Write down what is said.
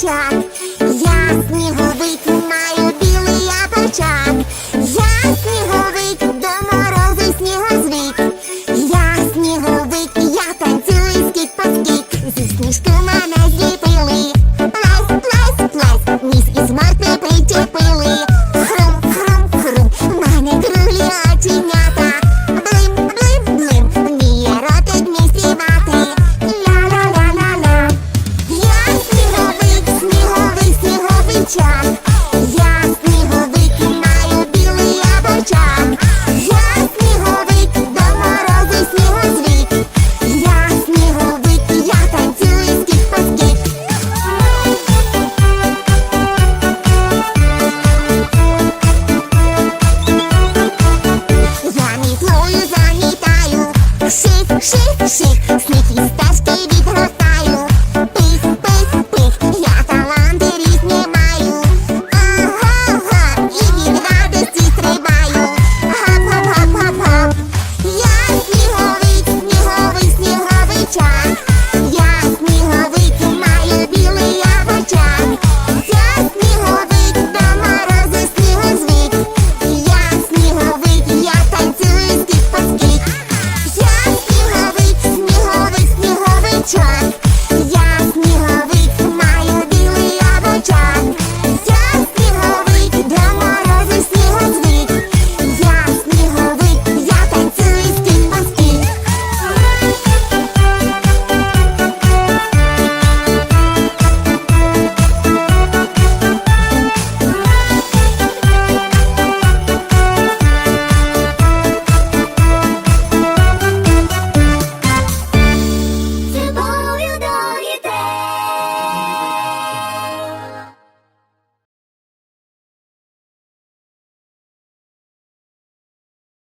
очах, я сніговик маю білий я Я сніговик дома. Russian